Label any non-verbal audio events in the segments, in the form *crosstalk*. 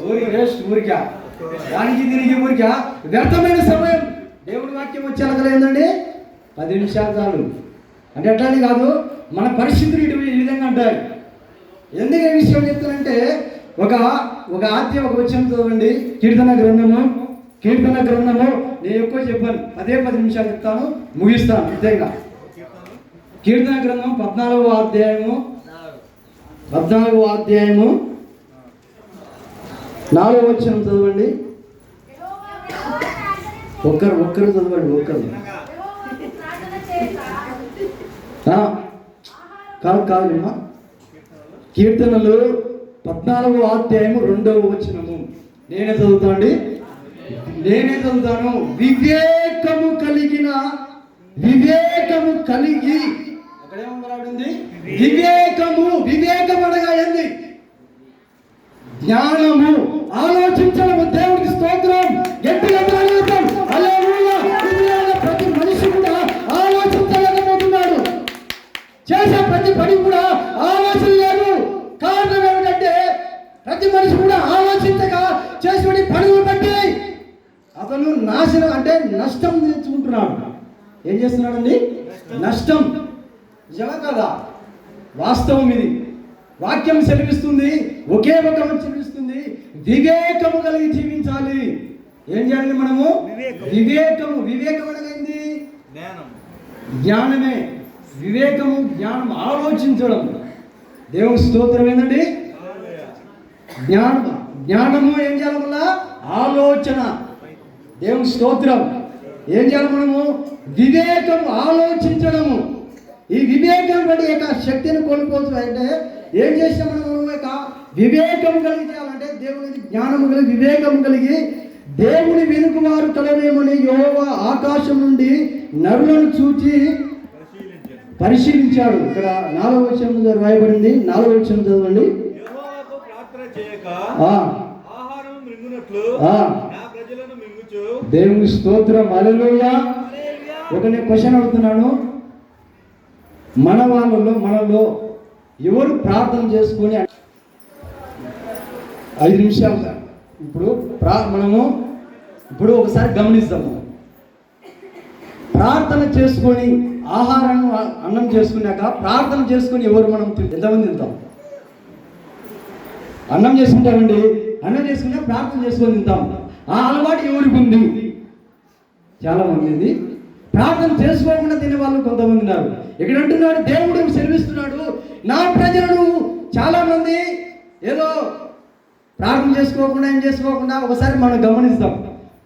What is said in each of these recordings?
ఊరి వేస్ట్ ఊరికా దానికి తిరిగి ఊరికా వ్యర్థమైన సమయం. దేవుడి వాక్యం వచ్చేలాగా ఏందండి? పది నిమిషాలు చాలు. అంటే అట్లానే కాదు మన పరిస్థితులు ఇటు ఈ విధంగా ఉంటాయి ఎందుకు ఈ విషయం చెప్తానంటే ఒక ఒక ఆద్య ఒక వచ్చిన చదవండి. కీర్తన గ్రంథము కీర్తన గ్రంథము. నేను ఎక్కువ చెప్పాను. అదే పది నిమిషాలు చెప్తాను. ముగిస్తాను. అంతేగా. కీర్తన గ్రంథం పద్నాలుగవ అధ్యాయము. పద్నాలుగవ అధ్యాయము. నాలుగవ వచ్చిన చదవండి. ఒక్కరు ఒక్కరు చదవండి ఒక్కరు. కాదు కాదమ్మా కీర్తనలు పద్నాలుగవ అధ్యాయము రెండవ వచనము. నేనే చదువుతాండి నేనే చదువుతాను. వివేకము కలిగిన వివేకము కలిగి. అక్కడేమో వివేకము వివేకం అనగా ఏంది? జ్ఞానము. ఆలోచించడం దేవుడికి స్తోత్రం. గట్టిగా ధ్యానిద్దాం. ప్రతి మనిషి కూడా ఆలోచించలేకపోతున్నాడు. చేసే ప్రతి పని కూడా ఆలోచన లేదు. కారణం ఏమిటంటే ప్రతి మనిషి కూడా ఆలోచించక చేసిన పనులు బట్టి అతను నాశనం అంటే నష్టం తెచ్చుకుంటున్నాడు ఏం చేస్తున్నాడండి? నష్టం. నిజమా కదా? వాస్తవం ఇది. వాక్యం సెలవిస్తుంది. ఒకే ఒక సెలవిస్తుంది వివేకము కలిగి జీవించాలి. ఏం చేయాలి మనము? వివేకము. వివేకం అనగైంది జ్ఞానం. జ్ఞానమే. వివేకము జ్ఞానం ఆలోచించడం. దేవుని స్తోత్రం ఏంటండి? జ్ఞానం. జ్ఞానము ఏం చేయాలి వల్ల ఆలోచన. దేవుని స్తోత్రం. ఏం చేయాలి మనము? వివేకము ఆలోచించడము. ఈ వివేకం బట్టి యొక్క శక్తిని కోల్పోవచ్చు అంటే ఏం చేసాం మనము యొక్క వివేకము కలిగి దేవునికి జ్ఞానము కలిగి వివేకము కలిగి దేవుని వెనుక వారు కలవేమని యోవ ఆకాశం నుండి నరులను చూచి పరిశీలించండి. ఇక్కడ నాలుగవ వచనం రాయబడింది. నాలుగవ వచనం చదవండి. దేవుని స్తోత్రం. అలలుయా ఒక నేను క్వశ్చన్ అడుగుతున్నాను. మన వాళ్ళలో మనలో ఎవరు ప్రార్థన చేసుకొని ఐదు నిమిషాలు ఇప్పుడు ప్రా మనము ఇప్పుడు ఒకసారి గమనిస్తాము ప్రార్థన చేసుకొని ఆహారాన్ని అన్నం చేసుకున్నాక ప్రార్థన చేసుకొని ఎవరు మనం ఎంతమంది తింటాం? అన్నం చేసుకుంటామండి. అన్నం చేసుకున్నా ప్రార్థన చేసుకొని తింటాం. ఆ అలవాటు ఎవరికి ఉంది? చాలా మంది ప్రార్థన చేసుకోకుండా తినే వాళ్ళు కొంతమంది ఉన్నారు. ఇక్కడ అంటున్నాడు దేవుడు సెలవిస్తున్నాడు నా ప్రజలను చాలా మంది ఏదో ప్రార్థన చేసుకోకుండా ఏం చేసుకోకుండా ఒకసారి మనం గమనిస్తాం.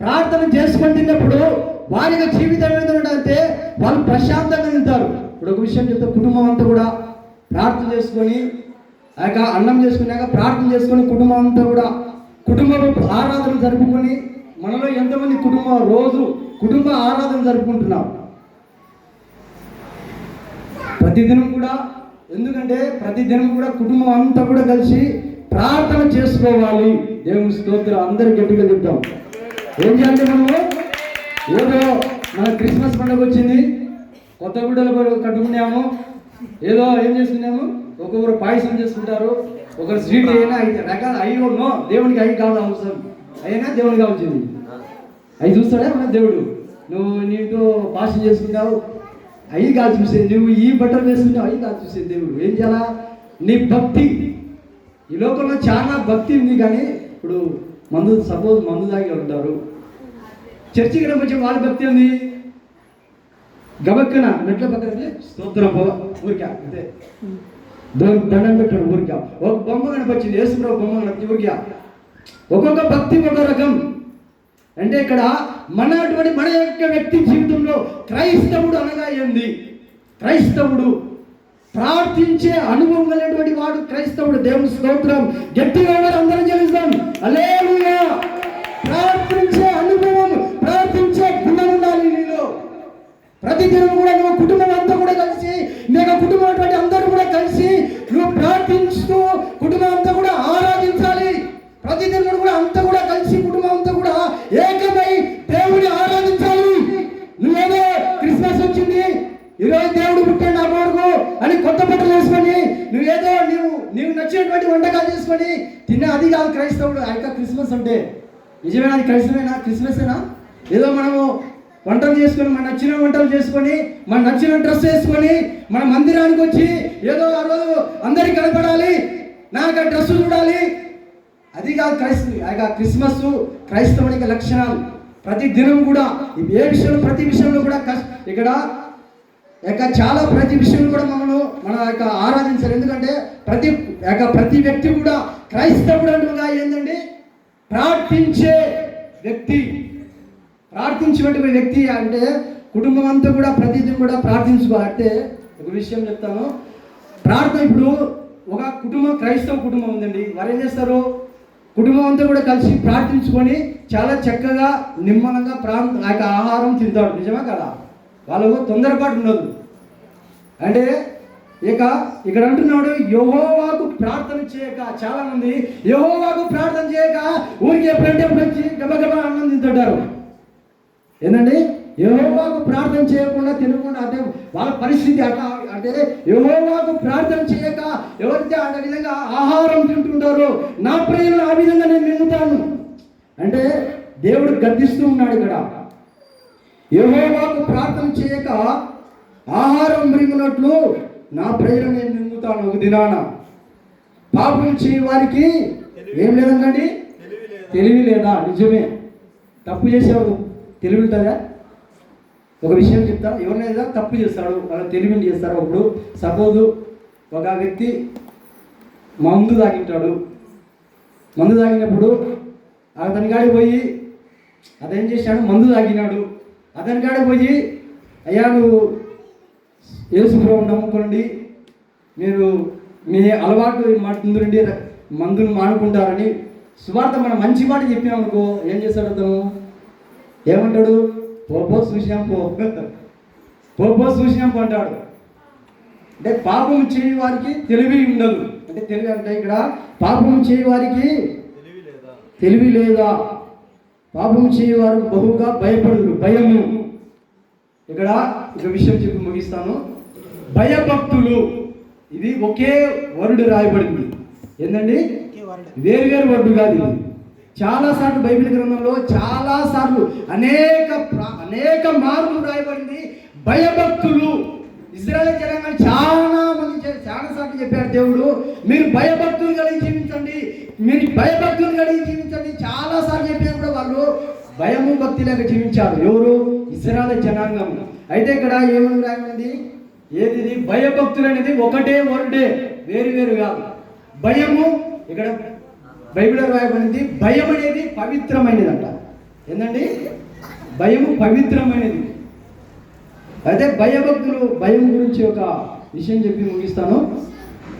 ప్రార్థన చేసుకుంటున్నప్పుడు వారి యొక్క జీవితం ఏంటంటే వాళ్ళు ప్రశాంతంగా ఉంటారు. ఇప్పుడు ఒక విషయం చెప్తే కుటుంబం అంతా కూడా ప్రార్థన చేసుకొని ఆ యొక్క అన్నం చేసుకున్నాక ప్రార్థన చేసుకొని కుటుంబం అంతా కూడా కుటుంబ ఆరాధన జరుపుకొని మనలో ఎంతమంది కుటుంబ రోజు కుటుంబ ఆరాధన జరుపుకుంటున్నాం ప్రతిదినం కూడా ఎందుకంటే ప్రతిదినం కూడా కుటుంబం అంతా కూడా కలిసి ప్రార్థన చేసుకోవాలి. దేవుని స్తోత్రం అందరూ గట్టిగా చెప్తాం. ఏం చేయాలి మనము? ఏదో మన క్రిస్మస్ పండుగ వచ్చింది. కొత్త గుడ్డలు కట్టుకున్నాము. ఏదో ఏం చేసుకున్నాము ఒక్కొక్కరు పాయసం చేసుకుంటారు. ఒకరు స్వీట్ అయినా రకాల అవి నో దేవునికి అవి కావాలి అవసరం. అయినా దేవునికి కావాల్సింది. అవి చూస్తాడా మన దేవుడు? నువ్వు నీతో పాసం చేసుకుంటావు. అవి కాదు చూసేది. నువ్వు ఈ బట్టలు వేసుకుంటావు. అవి కాదు చూసేది దేవుడు. ఏం చేయాలా? నీ భక్తి ఈ లోకంలో చాలా భక్తి ఉంది కానీ ఇప్పుడు మందు సపోజ్ మందు తాగి ఉంటారు. చర్చికి వచ్చే వాళ్ళ భక్తి ఉంది. గబక్కన మెట్ల పక్కన స్తోత్రం పో ఊరికా అంతే. దండం పెట్టాడు ఊరిక. ఒక బొమ్మ కనిపించింది వేసుకున్న బొమ్మ కనిపించింది ఊరిక. ఒక్కొక్క భక్తి ఒక రకం. అంటే ఇక్కడ మన అటువంటి మన యొక్క వ్యక్తి జీవితంలో క్రైస్తవుడు అనగా ఏంది? క్రైస్తవుడు. ప్రార్థించే అనుభవం కలిగినటువంటి వాడు క్రైస్తవుడు. దేవుని స్తోత్రం. గట్టిగా వారు అందరం చెల్లిస్తాం అలేలుయా ప్రార్థించే అనుభవం ప్రార్థించే గుణం ఉండాలి నీలో. ప్రతిదినం కూడా నువ్వు కుటుంబం అంతా కూడా కలిసి నీ యొక్క కుటుంబం అటువంటి అందరూ కూడా కలిసి నువ్వు ప్రార్థించుతూ కుటుంబం ఈరోజు దేవుడు పుట్టాడు నా కొడుకు అని కొత్త బట్టలు వేసుకొని నువ్వేదో నీవు నీవు నచ్చినటువంటి వంటకాలు చేసుకొని తిన్న అది కాదు క్రైస్తవుడు. ఆ యొక్క క్రిస్మస్ అంటే. నిజమేనా? అది క్రైస్తవేనా? క్రిస్మసేనా? ఏదో మనము వంటలు చేసుకొని మన నచ్చిన వంటలు చేసుకొని మన నచ్చిన డ్రెస్ వేసుకొని మన మందిరానికి వచ్చి ఏదో ఆ రోజు అందరికి కనపడాలి నాకు ఆ డ్రెస్ చూడాలి. అది కాదు క్రైస్తవ ఆ యొక్క క్రిస్మస్ క్రైస్తవుడి యొక్క లక్షణాలు. ప్రతి దినం కూడా ఏ విషయంలో ప్రతి విషయంలో కూడా కష్- ఇక్కడ యొక్క చాలా ప్రతి విషయంలో కూడా మమ్మల్ని మన యొక్క ఆరాధించాలి ఎందుకంటే ప్రతి యొక్క ప్రతి వ్యక్తి కూడా క్రైస్తవుడు అంటుగా ఏంటండి ప్రార్థించే వ్యక్తి. ప్రార్థించేటువంటి వ్యక్తి అంటే కుటుంబం అంతా కూడా ప్రతిదినం కూడా ప్రార్థించుకోవాలి అంటే ఒక విషయం చెప్తాను. ప్రార్థన ఇప్పుడు ఒక కుటుంబం క్రైస్తవ కుటుంబం ఉందండి. వారు ఏం చేస్తారు? కుటుంబం అంతా కూడా కలిసి ప్రార్థించుకొని చాలా చక్కగా నిమ్మలంగా ప్రా ఆ యొక్క ఆహారం తింటాడు నిజమే కదా? వాళ్ళకు తొందరపాటు ఉండదు. అంటే ఇక ఇక్కడ అంటున్నాడు యహోవాకు ప్రార్థన చేయక చాలా మంది యహోవాకు ప్రార్థన చేయక ఊరికి ఎప్పుడంటే వచ్చి గబగబ అన్నం ఏంటండి యహోవాకు ప్రార్థన చేయకుండా తినకుండా అంటే వాళ్ళ పరిస్థితి అట్లా అంటే యహోవాకు ప్రార్థన చేయక ఎవరైతే ఆ విధంగా ఆహారం తింటుంటారో నా ప్రియులను ఆ విధంగా నేను మింగుతాను. అంటే దేవుడు గద్దిస్తూ ఉన్నాడు ఇక్కడ. యహోవాకు ప్రార్థన చేయక ఆహారం మింగినట్లు నా ప్రజలు నేను మింగుతాను? ఒక దినాన. పాపం చేయ వారికి ఏం లేదండి తెలివి లేదా? నిజమే. తప్పు చేసేవాడు తెలివి ఉంటుందా? ఒక విషయం చెప్తా. ఎవరినైనా తప్పు చేస్తాడు వాళ్ళ తెలివిని చేస్తారు అప్పుడు సపోజ్ ఒక వ్యక్తి మందు తాగింటాడు. మందు తాగినప్పుడు అతని కాడికి పోయి అతను ఏం చేశాడు? మందు తాగినాడు. అతని కాడికి పోయి అయ్యా నువ్వు యేసుప్రభు నమ్ముకోండి. మీరు మీ అలవాటు మాటుందండి మందులు మానుకుంటారని సువార్త మనం మంచి మాట చెప్పినాం అనుకో ఏం చేస్తాడు అతను? ఏమంటాడు? పోపో చూసినాం పో *laughs* పోపో చూసినాం పో అంటాడు. అంటే పాపం చేయ వారికి తెలివి ఉండదు. అంటే తెలివి అంటే ఇక్కడ పాపం చేయ వారికి తెలివి లేదా? తెలివి లేదా పాపం చేయవారు బహుగా భయపడరు భయము. ఇక్కడ ఒక విషయం చెప్పి ముగిస్తాను. భయభక్తులు. ఇది ఒకే వరుడు రాయబడింది. ఏంటండి వేరు వేరు వర్డు కాదు ఇది. చాలా సార్లు బైబిల్ గ్రంథంలో చాలా సార్లు అనేక ప్ర- అనేక మార్లు రాయబడింది. భయభక్తులు. ఇజ్రాయల్ జనాంగం చాలా మంది చాలా సార్లు చెప్పారు దేవుడు మీరు భయభక్తులు కలిగి జీవించండి. మీరు భయభక్తులు కలిగి జీవించండి. చాలా సార్లు చెప్పారు కూడా వాళ్ళు భయము భక్తి లేక జీవించారు. ఎవరు? ఇజ్రాయల్ జనాంగం. అయితే ఇక్కడ ఏమని రాయబడింది? ఏది ఇది? భయభక్తులు అనేది ఒకటే వర్డే వేరు వేరు కాదు. భయము ఇక్కడ బైబిల్ రాయబడింది? భయం అనేది పవిత్రమైనది అంట ఏంటండి భయము పవిత్రమైనది. అయితే భయభక్తులు భయం గురించి ఒక విషయం చెప్పి ముగిస్తాను.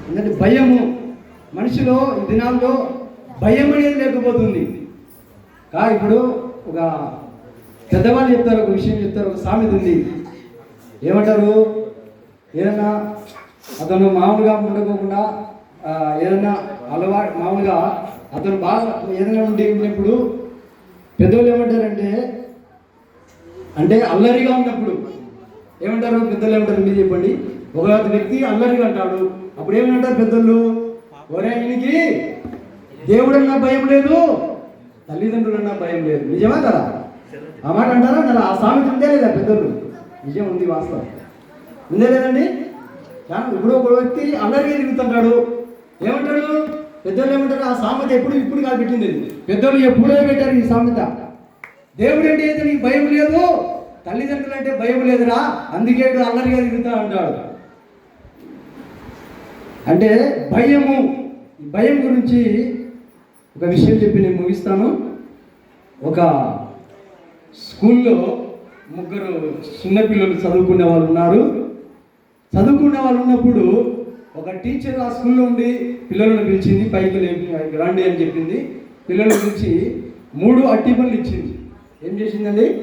ఏంటంటే భయము మనిషిలో దినాల్లో భయం అనేది లేకపోతుంది. కా ఇప్పుడు ఒక పెద్దవాళ్ళు చెప్తారు ఒక విషయం చెప్తారు ఒక సామెత ఉంది. ఏమంటారు? ఏదన్నా అతను మామూలుగా ఉండకోకుండా ఏదైనా ఏదన్నా అలవా మామూలుగా అతను బాగా ఏదైనా ఉండి ఉన్నప్పుడు పెద్దోళ్ళు ఏమంటారంటే అంటే అల్లరిగా ఉన్నప్పుడు ఏమంటారు? పెద్దలు ఏమంటారు? మీరు చెప్పండి. ఒక వ్యక్తి అల్లరిగా అంటాడు. అప్పుడు ఏమంటారు పెద్దలు ఒరే ఈయనకి దేవుడన్నా భయం లేదు తల్లిదండ్రులన్నా భయం లేదు. నిజమా కదా? ఆ మాట అంటారా? ఆ సామెత ఉందే లేదా పెద్దలు నిజం ఉంది వాస్తవం. ఉందే ఇప్పుడు ఒక వ్యక్తి అల్లరిగా తిరుగుతుంటాడు. ఏమంటాడు? పెద్దలు ఏమంటారు? ఆ సామెత ఎప్పుడు ఇప్పుడు కాదు పెట్టింది. ఇది. పెద్దలు ఎప్పుడో పెట్టారు ఈ సామెత. దేవుడు అంటే అయితే నీకు భయం లేదు. తల్లిదండ్రులు అంటే భయం లేదురా. అందుకే అల్లరిగా తిరుగుతా అంటాడు అంటే భయము. భయం గురించి ఒక విషయం చెప్పి నేను ముగిస్తాను. ఒక స్కూల్లో ముగ్గురు చిన్నపిల్లలు చదువుకునే వాళ్ళు ఉన్నారు. చదువుకునే వాళ్ళు ఉన్నప్పుడు ఒక టీచర్ ఆ స్కూల్లో ఉండి పిల్లలను పిలిచింది పైకి లేపి రండి అని చెప్పింది. పిల్లలను పిలిచి మూడు అట్టి పనులు ఇచ్చింది. ఏం చేసిందండి?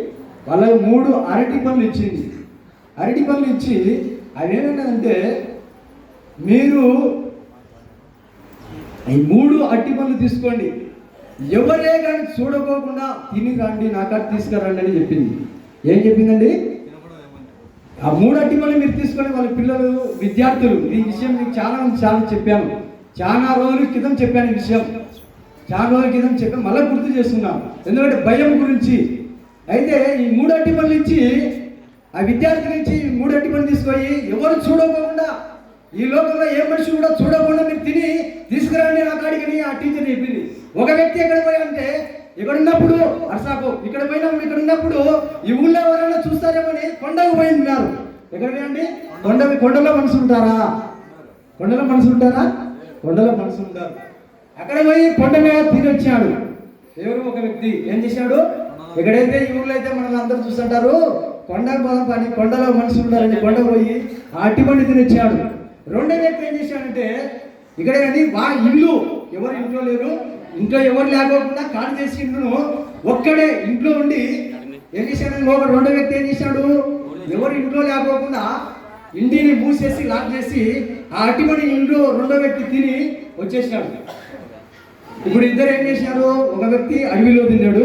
వాళ్ళకి మూడు అరటి పనులు ఇచ్చింది. అరటి పనులు ఇచ్చి అవి ఏమంటే మీరు ఈ మూడు అట్టి పనులు తీసుకోండి. ఎవరే కానీ చూడకోకుండా తిని రండి నా తీసుకురండి అని చెప్పింది. ఏం చెప్పిందండి? ఆ మూడు మళ్ళీ మీరు తీసుకొని వాళ్ళ పిల్లలు విద్యార్థులు ఈ విషయం మీకు చాలా చాలా చెప్పాను. చాలా రోజుల క్రితం చెప్పాను ఈ విషయం. చాలా రోజుల క్రితం చెప్పి మళ్ళీ గుర్తు చేస్తున్నాం ఎందుకంటే భయం గురించి. అయితే ఈ మూడు అట్టి పనులు ఇచ్చి ఆ విద్యార్థి నుంచి మూడట్టి పనులు తీసుకొని ఎవరు చూడకుండా ఈ లోకంలో ఏ మనిషి కూడా చూడకుండా మీరు తిని తీసుకురండి నా కాడికి అని ఆ టీచర్ చెప్పింది. ఒక వ్యక్తి ఎక్కడ పోయి అంటే ఇక్కడ ఉన్నప్పుడు అర్సాకు ఇక్కడ పోయినప్పుడు ఇక్కడ ఉన్నప్పుడు ఈ ఊళ్ళో ఎవరైనా చూస్తారేమని కొండకు పోయి ఉన్నారు ఎక్కడ కొండ కొండలో మనుషులు ఉంటారా? కొండలో మనుషులు ఉంటారా? కొండలో మనుషులు ఉంటారు. అక్కడ పోయి కొండ మీద తిని వచ్చాడు ఎవరు? ఒక వ్యక్తి. ఏం చేశాడు? ఎక్కడైతే ఈ ఊళ్ళో అయితే మనం అందరూ చూస్తుంటారు కొండ పోదాం పని కొండలో మనుషులు ఉన్నారని కొండ పోయి అట్టి అట్టిపండి తినొచ్చాడు. రెండో వ్యక్తి ఏం చేశాడంటే ఇక్కడ కానీ వా ఇల్లు. ఎవరు ఇంట్లో లేరు. ఇంట్లో ఎవరు లేకోకుండా ఖాళీ చేసి ఇల్లును ఒక్కడే ఇంట్లో ఉండి ఏం చేశాడు? ఒక రెండో వ్యక్తి ఏం చేశాడు? ఎవరు ఇంట్లో లేకోకుండా ఇంటిని మూసేసి లాక్ చేసి ఆ అట్టిపడి ఇంట్లో రెండో వ్యక్తి తిని వచ్చేసాడు ఇప్పుడు ఇద్దరు ఏం చేశారు? ఒక వ్యక్తి అడవిలో తిన్నాడు.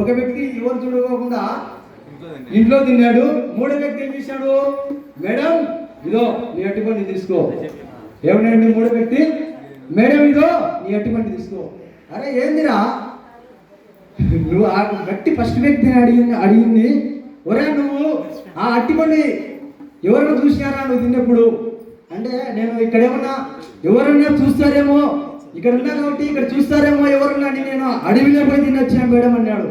ఒక వ్యక్తి ఎవరు చూడకోకుండా ఇంట్లో తిన్నాడు. మూడో వ్యక్తి ఏం చేశాడు? మేడం ఇదో నీ అట్టిపండి తీసుకో. ఏమన్నాడండి మూడో వ్యక్తి? మేడం ఇదో నీ అట్టిపండి తీసుకో. అరే ఏందిరా? నువ్వు ఆ గట్టి ఫస్ట్ వ్యక్తిని అడిగింది అడిగింది. ఒరే నువ్వు ఆ అట్టిపండి ఎవరైనా చూసినారా నువ్వు తిన్నప్పుడు? అంటే నేను ఇక్కడ ఏమన్నా ఎవరన్నా చూస్తారేమో? ఇక్కడ ఉన్నా కాబట్టి ఇక్కడ చూస్తారేమో ఎవరన్నా అని నేను అడవిలో పోయి తినొచ్చాను మేడం అన్నాడు.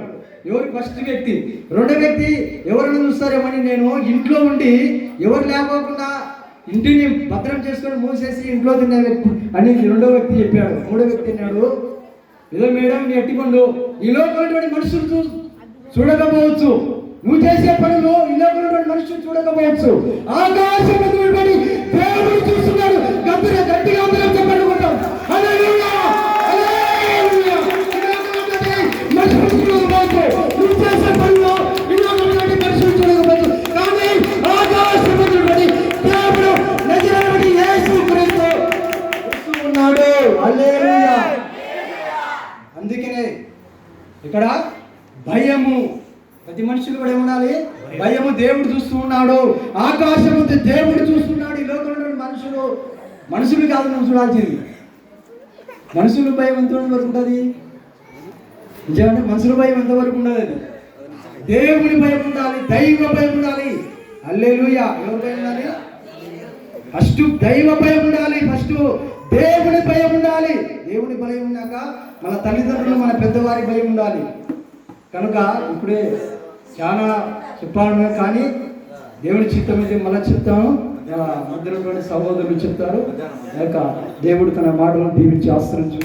ఎవరు ఫస్ట్ వ్యక్తి? రెండో వ్యక్తి ఎవరైనా చూస్తారేమని నేను ఇంట్లో ఉండి ఎవరు లేకోకుండా ఇంటిని భద్రం చేసుకొని మూసేసి ఇంట్లో తిన్న వ్యక్తి అని రెండో వ్యక్తి చెప్పాడు. మూడో వ్యక్తి అన్నాడు ఏదో మేడం నీ పనులు. ఈ లోపలటువంటి మనుషులు చూ చూడకపోవచ్చు. నువ్వు చేసే పనులు ఈ లోపలటువంటి మనుషులు చూడకపోవచ్చు. ఆకాశం దేవుడు చూస్తున్నాడు. గట్టిగా ఇక్కడ భయము. ప్రతి మనుషులు కూడా ఏముండాలి? భయము దేవుడు చూస్తూ ఉన్నాడు. ఆకాశము దేవుడు చూస్తున్నాడు ఈ లోకంలో మనుషులు. మనుషులు కాదు నువ్వు చూడాల్సింది. మనుషులు భయం ఎంత వరకు ఉంటుంది? నిజమంటే మనుషుల భయం ఎంతవరకు ఉండదు అది దేవుని భయం ఉండాలి దైవ భయం ఉండాలి. అల్లే ఎవరి భయం ఉండాలి? ఫస్ట్ దైవ భయం ఉండాలి ఫస్ట్. దేవుని భయం ఉండాలి. దేవుని భయం ఉన్నాక మన తల్లిదండ్రులు మన పెద్దవారి భయం ఉండాలి. కనుక ఇప్పుడే చాలా చెప్పాను కానీ దేవుని చిత్తం అయితే మళ్ళీ చెప్తాను మధ్యలో సహోదరులు చెప్తారు. లేక దేవుడు తన మాటలను దీవించి ఆశ్రయించు